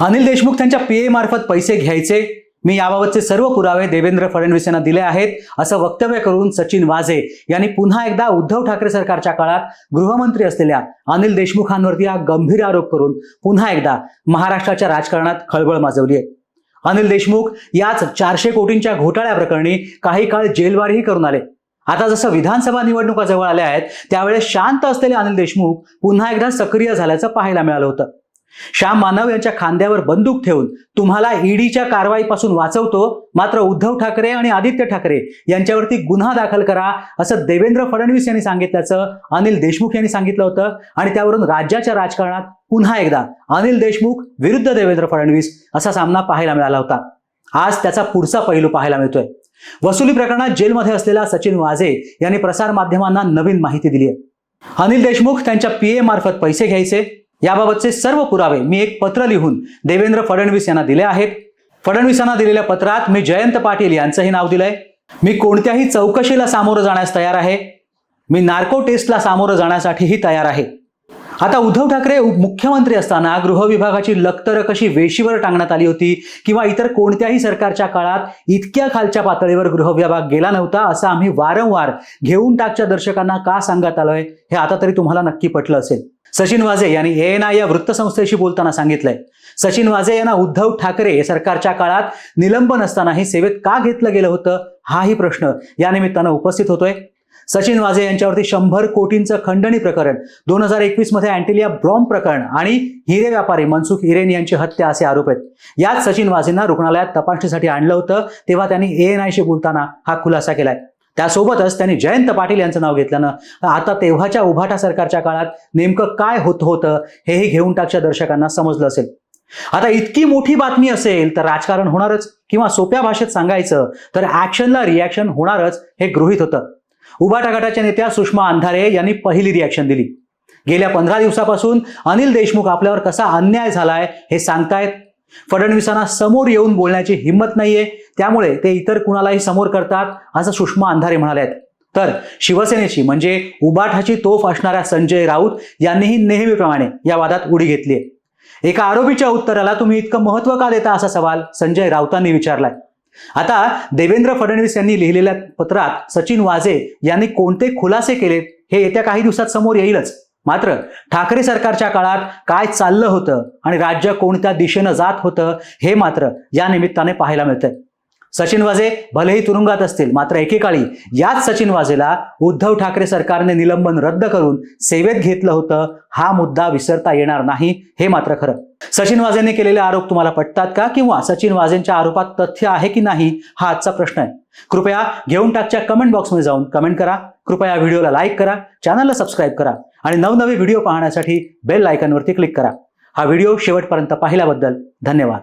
अनिल देशमुख त्यांच्या पीए मार्फत पैसे घ्यायचे. मी याबाबतचे सर्व पुरावे देवेंद्र फडणवीस यांना दिले आहेत असं वक्तव्य करून सचिन वाझे यांनी पुन्हा एकदा उद्धव ठाकरे सरकारच्या काळात गृहमंत्री असलेल्या अनिल देशमुखांवरती हा गंभीर आरोप करून पुन्हा एकदा महाराष्ट्राच्या राजकारणात खळबळ माजवली आहे. अनिल देशमुख याच चारशे कोटींच्या घोटाळ्या प्रकरणी काही काळ जेलवारही करून आले. आता जसं विधानसभा निवडणुका जवळ आल्या आहेत त्यावेळेस शांत असलेले अनिल देशमुख पुन्हा एकदा सक्रिय झाल्याचं पाहायला मिळालं होतं. श्याम मानव यांच्या खांद्यावर बंदूक ठेवून तुम्हाला ईडीच्या कारवाईपासून वाचवतो मात्र उद्धव ठाकरे आणि आदित्य ठाकरे यांच्यावरती गुन्हा दाखल करा असं देवेंद्र फडणवीस यांनी सांगितल्याचं अनिल देशमुख यांनी सांगितलं होतं. आणि त्यावरून राज्याच्या राजकारणात पुन्हा एकदा अनिल देशमुख विरुद्ध देवेंद्र फडणवीस असा सामना पाहायला मिळाला होता. आज त्याचा पुढचा पैलू पाहायला मिळतोय. वसुली प्रकरणात जेलमध्ये असलेला सचिन वाझे यांनी प्रसार माध्यमांना नवीन माहिती दिली आहे अनिल देशमुख त्यांच्या पीए मार्फत पैसे घ्यायचे याबाबतचे सर्व पुरावे मी एक पत्र लिहून देवेंद्र फडणवीस यांना दिले आहेत. फडणवीसांना दिलेल्या पत्रात मी जयंत पाटील यांचंही नाव दिलंय. मी कोणत्याही चौकशीला सामोरं जाण्यास तयार आहे. मी नार्को टेस्टला सामोरं जाण्यासाठीही तयार आहे. आता उद्धव ठाकरे मुख्यमंत्री असताना गृह विभागाची लक्तर कशी वेशीवर टांगण्यात आली होती किंवा इतर कोणत्याही सरकारच्या काळात इतक्या खालच्या पातळीवर गृह विभाग गेला नव्हता असं आम्ही वारंवार घेऊन टाकच्या दर्शकांना का सांगत आलोय हे आता तरी तुम्हाला नक्की पटलं असेल. सचिन वाझे यांनी एन आय या वृत्तसंस्थेशी बोलताना सांगितलंय. सचिन वाझे यांना उद्धव ठाकरे सरकारच्या काळात निलंबन असतानाही सेवेत का घेतलं गेलं होतं हाही प्रश्न या निमित्तानं उपस्थित होतोय. सचिन वाझे यांच्यावरती शंभर कोटींचं खंडणी प्रकरण. दोन हजार एकवीसमध्ये अँटिलिया ब्रॉम प्रकरण आणि हिरे व्यापारी मनसुख हिरेन यांची हत्या असे आरोप आहेत. याच सचिन वाझेंना रुग्णालयात तपासणीसाठी आणलं होतं तेव्हा त्यांनी ए एन आयशी बोलताना हा खुलासा केलाय. त्यासोबतच त्यांनी जयंत पाटील यांचं नाव घेतल्यानं आता तेव्हाच्या उभाटा सरकारच्या काळात नेमकं काय होत होतं हेही घेऊन टाकच्या दर्शकांना समजलं असेल. आता इतकी मोठी बातमी असेल तर राजकारण होणारच किंवा सोप्या भाषेत सांगायचं तर ऍक्शनला रिॲक्शन होणारच हे गृहित होतं. उभाटा गटाच्या नेत्या सुषमा अंधारे यांनी पहिली रिॲक्शन दिली. गेल्या पंधरा दिवसापासून अनिल देशमुख आपल्यावर कसा अन्याय झालाय हे सांगतायत. फडणवीसांना समोर येऊन बोलण्याची हिंमत नाहीये त्यामुळे ते इतर कुणालाही समोर करतात असं सुषमा अंधारे म्हणाले तर शिवसेनेची म्हणजे उबाठाची तोफ असणाऱ्या संजय राऊत यांनीही नेहमीप्रमाणे या वादात उडी घेतली एका आरोपीच्या उत्तराला तुम्ही इतकं महत्त्व का देता असा सवाल संजय राऊतांनी विचारलाय. आता देवेंद्र फडणवीस यांनी लिहिलेल्या पत्रात सचिन वाझे यांनी कोणते खुलासे केलेत हे येत्या काही दिवसात समोर येईलच. मात्र ठाकरे सरकारच्या काळात काय चाललं होतं आणि राज्य कोणत्या दिशेनं जात होतं हे मात्र या निमित्ताने पाहायला मिळतंय. सचिन वाझे भलेही तुरुंगात असतील मात्र एकेकाळी याच सचिन वाझेला उद्धव ठाकरे सरकारने निलंबन रद्द करून सेवेत घेतलं होतं हा मुद्दा विसरता येणार नाही हे मात्र खरं. सचिन वाझेने केलेले आरोप तुम्हाला पटतात का? किंवा सचिन वाझेंच्या आरोपात तथ्य आहे की नाही? हा आजचा प्रश्न आहे. कृपया घेऊन टाकच्या कमेंट बॉक्समध्ये जाऊन कमेंट करा. कृपया व्हिडिओला लाईक करा चॅनलला सबस्क्राईब करा आणि नवनवे व्हिडिओ पाहण्यासाठी बेल आयकॉनवरती क्लिक करा. हा व्हिडिओ शेवटपर्यंत पाहिल्याबद्दल धन्यवाद.